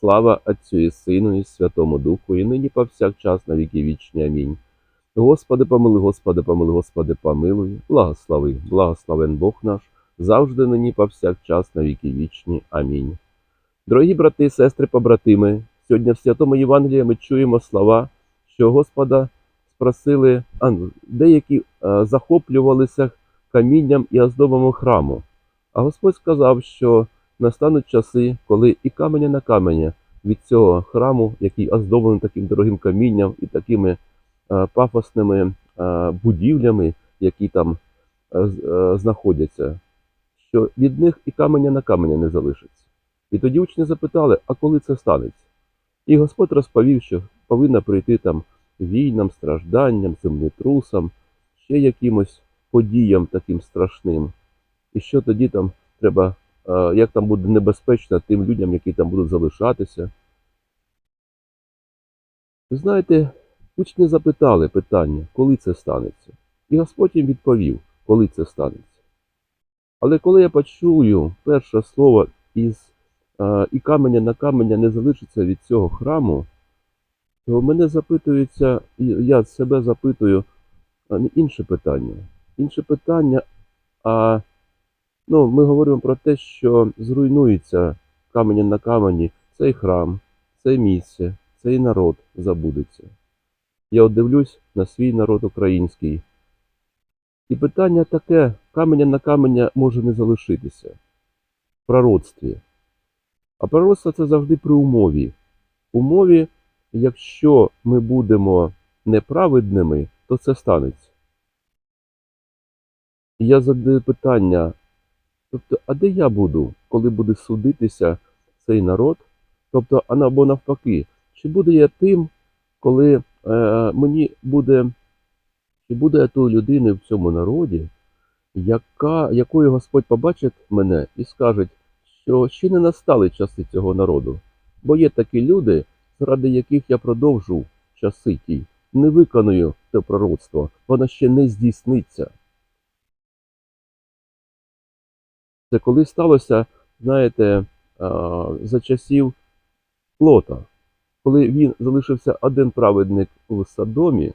Слава Отцю і Сину, і Святому Духу, і нині повсякчас на віки вічні. Амінь. Господи, помилуй, Господи, помилуй, Господи, помилуй, благослови, благословен Бог наш, завжди нині повсякчас на віки вічні. Амінь. Дорогі брати і сестри, побратими, сьогодні в Святому Євангелії ми чуємо слова, що Господа спросили, а, деякі захоплювалися камінням і оздобами храму. А Господь сказав, що настануть часи, коли і каменя на каменя від цього храму, який оздоблений таким дорогим камінням і такими е, пафосними е, будівлями, які там е, знаходяться, що від них і каменя на каменя не залишиться. І тоді учні запитали, а коли це станеться? І Господь розповів, що повинна прийти там війнам, стражданням, землетрусам, ще якимось подіям таким страшним. І що тоді там треба, як там буде небезпечно тим людям, які там будуть залишатися. Ви знаєте, учні запитали питання, коли це станеться. І Господь їм відповів, коли це станеться. Але коли я почую перше слово із е, і каменя на каменя не залишиться від цього храму, то мене запитується, я себе запитую інше питання. Інше питання, а ну, ми говоримо про те, що зруйнується каменя на камені цей храм, це місце, цей народ забудеться. Я от дивлюсь на свій народ український. І питання таке: каменя на каменя може не залишитися в пророцтві. А пророцтво це завжди при умові. Умові, якщо ми будемо неправедними, то це станеться. Я задаю питання, тобто, а де я буду, коли буде судитися цей народ? Тобто, або навпаки, чи буду я тим, коли е, мені буде, чи буде я тою людиною в цьому народі, яка, якою Господь побачить мене і скаже, що ще не настали часи цього народу, бо є такі люди, заради яких я продовжу часи ті, не виконую це пророцтво, воно ще не здійсниться. Це коли сталося, знаєте, за часів Лота, коли він залишився один праведник у Содомі,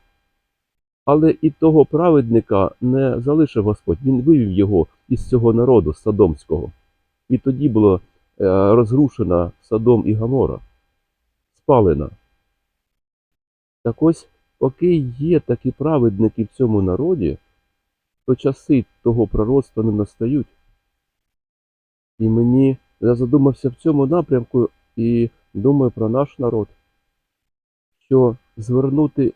але і того праведника не залишив Господь, він вивів його із цього народу Содомського. І тоді було е, розрушена Содом і Гамора, спалена. Так ось, поки є такі праведники в цьому народі, то часи того пророцтва не настають. І мені я задумався в цьому напрямку і думаю про наш народ, що звернути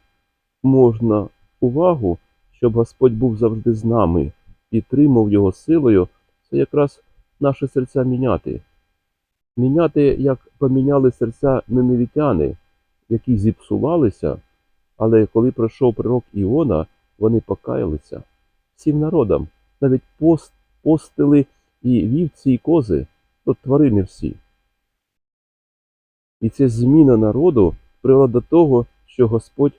можна увагу, щоб Господь був завжди з нами, підтримав його силою, це якраз наше серця міняти. Міняти, як поміняли серця неневітяни, які зіпсувалися, але коли пройшов пророк Іона, вони покаялися всім народам, навіть пост, постили і вівці, і кози, то тварини всі. І ця зміна народу привела до того, що Господь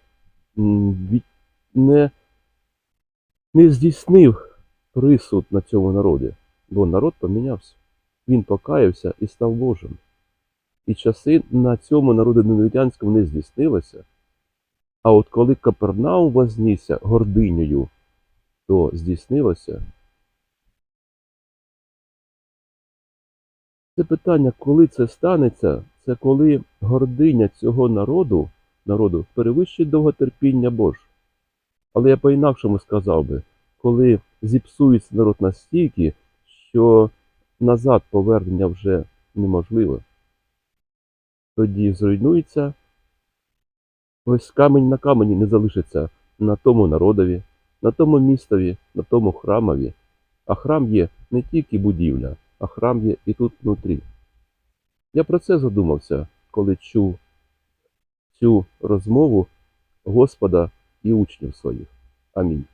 не, не здійснив присуд на цьому народі, бо народ помінявся. Він покаявся і став Божим. І часи на цьому народу ненавітянському не здійснилися. А от коли Капернаум вознісся гординею, то здійснилося. Це питання, коли це станеться, це коли гординя цього народу, народу перевищить довготерпіння Боже. Але я по-інакшому сказав би, коли зіпсується народ настільки, що назад повернення вже неможливе, тоді зруйнується, ось камінь на камені не залишиться на тому народові, на тому містові, на тому храмові. А храм є не тільки будівля, а храм є і тут внутрі. Я про це задумався, коли чув цю розмову Господа і учнів своїх. Амінь.